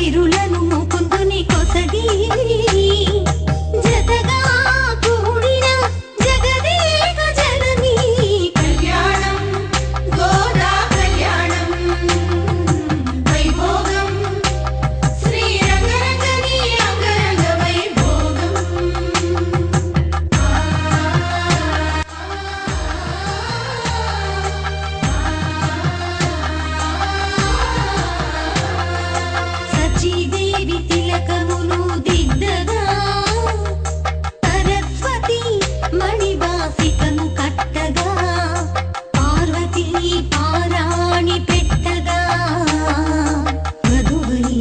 విరులను ముకుందుని Kosgi.